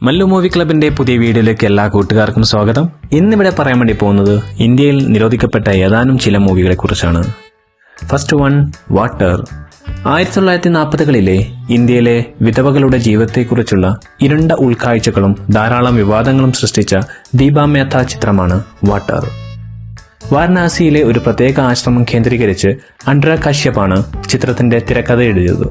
Mallu movie ക്ലബിന്റെ പുതിയ വീഡിയോയിലേക്ക് എല്ലാ കൂട്ടുകാർക്കും സ്വാഗതം. ഇന്നിവിടെ പറയാൻ വേണ്ടി പോകുന്നത് ഇന്ത്യയിൽ നിരോധിക്കപ്പെട്ട ഏതാനും ചില മൂവികളെ കുറിച്ചാണ് ഫസ്റ്റ് വൺ വാട്ടർ ആയിരത്തി തൊള്ളായിരത്തി നാൽപ്പതുകളിലെ ഇന്ത്യയിലെ വിധവകളുടെ ജീവിതത്തെക്കുറിച്ചുള്ള ഇരുണ്ട ഉൾക്കാഴ്ചകളും ധാരാളം വിവാദങ്ങളും സൃഷ്ടിച്ച ദീപ മേത്ത ചിത്രമാണ് വാട്ടർ വാരണാസിയിലെ ഒരു പ്രത്യേക ആശ്രമം കേന്ദ്രീകരിച്ച് അൻഡ്ര കശ്യപാണ് ചിത്രത്തിന്റെ തിരക്കഥ എഴുതിയത്.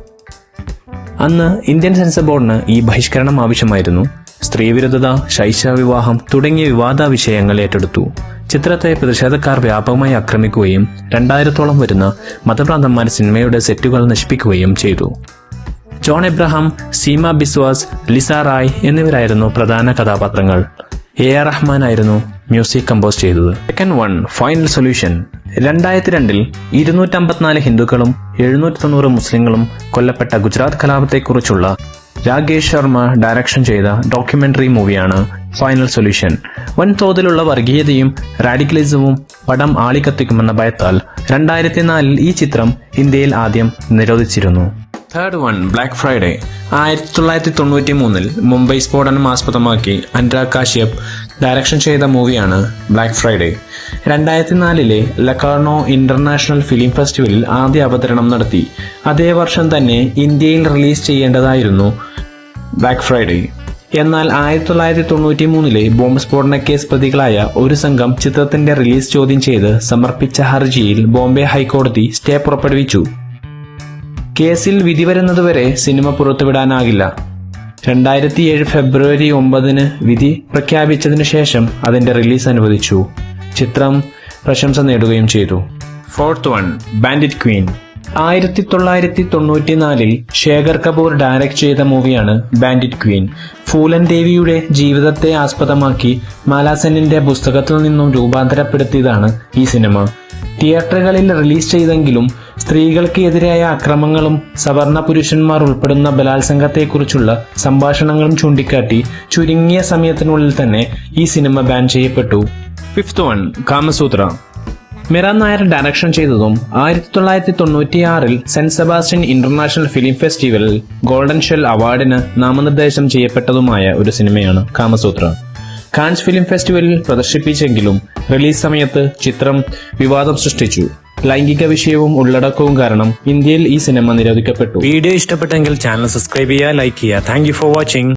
അന്ന് ഇന്ത്യൻ സെൻസർ ബോർഡിന് ഈ ബഹിഷ്കരണം ആവശ്യമായിരുന്നു. സ്ത്രീവിരുദ്ധത ശൈശവിവാഹം തുടങ്ങിയ വിവാദ വിഷയങ്ങൾ ഏറ്റെടുത്തു. ചിത്രത്തെ പ്രതിഷേധക്കാർ വ്യാപകമായി ആക്രമിക്കുകയും രണ്ടായിരത്തോളം വരുന്ന മതഭ്രാന്തന്മാർ സിനിമയുടെ സെറ്റുകൾ നശിപ്പിക്കുകയും ചെയ്തു. ജോൺ എബ്രഹാം സീമ ബിസ്വാസ് ലിസ റായ് എന്നിവരായിരുന്നു പ്രധാന കഥാപാത്രങ്ങൾ. എ ആർ റഹ്മാൻ ആയിരുന്നു മ്യൂസിക് കമ്പോസ് ചെയ്തത്. സെക്കൻഡ് വൺ ഫൈനൽ സൊല്യൂഷൻ രണ്ടായിരത്തി രണ്ടിൽ ഇരുന്നൂറ്റമ്പത്തിനാല് ഹിന്ദുക്കളും എഴുന്നൂറ്റി തൊണ്ണൂറ് മുസ്ലിങ്ങളും കൊല്ലപ്പെട്ട ഗുജറാത്ത് കലാപത്തെക്കുറിച്ചുള്ള രാകേഷ് ശർമ്മ ഡയറക്ഷൻ ചെയ്ത ഡോക്യുമെന്ററി മൂവിയാണ് ഫൈനൽ സൊല്യൂഷൻ വൻതോതിലുള്ള വർഗീയതയും റാഡിക്കലിസവും പടം ആളിക്കത്തിക്കുമെന്ന ഭയത്താൽ രണ്ടായിരത്തി നാലിൽ ഈ ചിത്രം ഇന്ത്യയിൽ ആദ്യം നിരോധിച്ചിരുന്നു. തേർഡ് വൺ ബ്ലാക്ക് ഫ്രൈഡേ ആയിരത്തി തൊള്ളായിരത്തി തൊണ്ണൂറ്റി മൂന്നിൽ മുംബൈ സ്ഫോടനം ആസ്പദമാക്കി അനുരാഗ് കാശ്യപ് ഡയറക്ഷൻ ചെയ്ത മൂവിയാണ് ബ്ലാക്ക് ഫ്രൈഡേ രണ്ടായിരത്തി നാലിലെ ലക്കാർണോ ഇന്റർനാഷണൽ ഫിലിം ഫെസ്റ്റിവലിൽ ആദ്യ അവതരണം നടത്തി. അതേ വർഷം തന്നെ ഇന്ത്യയിൽ റിലീസ് ചെയ്യേണ്ടതായിരുന്നു ബ്ലാക്ക് ഫ്രൈഡേ എന്നാൽ ആയിരത്തി തൊള്ളായിരത്തി തൊണ്ണൂറ്റി മൂന്നിലെ ബോംബ് സ്ഫോടന കേസ് പ്രതികളായ ഒരു സംഘം ചിത്രത്തിന്റെ റിലീസ് ചോദ്യം ചെയ്ത് സമർപ്പിച്ച ഹർജിയിൽ ബോംബെ ഹൈക്കോടതി സ്റ്റേ പുറപ്പെടുവിച്ചു. കേസിൽ വിധി വരുന്നതുവരെ സിനിമ പുറത്തുവിടാനാകില്ല. രണ്ടായിരത്തി ഏഴ് ഫെബ്രുവരി ഒമ്പതിന് വിധി പ്രഖ്യാപിച്ചതിന് ശേഷം അതിന്റെ റിലീസ് അനുവദിച്ചു. ചിത്രം പ്രശംസ നേടുകയും ചെയ്തു. ഫോർത്ത് വൺ ബാൻഡിറ്റ് ക്വീൻ ആയിരത്തി തൊള്ളായിരത്തി തൊണ്ണൂറ്റിനാലിൽ ശേഖർ കപൂർ ഡയറക്ട് ചെയ്ത മൂവിയാണ് ബാൻഡിറ്റ് ക്വീൻ ഫൂലൻ ദേവിയുടെ ജീവിതത്തെ ആസ്പദമാക്കി മാലാസെന്നിന്റെ പുസ്തകത്തിൽ നിന്നും രൂപാന്തരപ്പെടുത്തിയതാണ് ഈ സിനിമ. തിയേറ്ററുകളിൽ റിലീസ് ചെയ്തെങ്കിലും സ്ത്രീകൾക്ക് എതിരായ അക്രമങ്ങളും സവർണ പുരുഷന്മാർ ഉൾപ്പെടുന്ന ബലാത്സംഗത്തെക്കുറിച്ചുള്ള സംഭാഷണങ്ങളും ചൂണ്ടിക്കാട്ടി ചുരുങ്ങിയ സമയത്തിനുള്ളിൽ തന്നെ ഈ സിനിമ ബാൻ ചെയ്യപ്പെട്ടു. Fifth one Kamasutra. Mira Nair direction ചെയ്തതും ആയിരത്തി തൊള്ളായിരത്തി തൊണ്ണൂറ്റിയാറിൽ സെന്റ് സെബാസ്റ്റ്യൻ ഇന്റർനാഷണൽ ഫിലിം ഫെസ്റ്റിവലിൽ ഗോൾഡൻ ഷെൽ അവാർഡിന് നാമനിർദ്ദേശം ചെയ്യപ്പെട്ടതുമായ ഒരു സിനിമയാണ് കാമസൂത്ര. കാൻസ് ഫിലിം ഫെസ്റ്റിവലിൽ പ്രദർശിപ്പിച്ചെങ്കിലും റിലീസ് സമയത്ത് ചിത്രം വിവാദം സൃഷ്ടിച്ചു. ലൈംഗിക വിഷയവും ഉള്ളടക്കവും കാരണം ഇന്ത്യയിൽ ഈ സിനിമ നിരോധിക്കപ്പെട്ടു. വീഡിയോ ഇഷ്ടപ്പെട്ടെങ്കിൽ ചാനൽ സബ്സ്ക്രൈബ് ചെയ്യുക ലൈക്ക് ചെയ്യുക. Thank for watching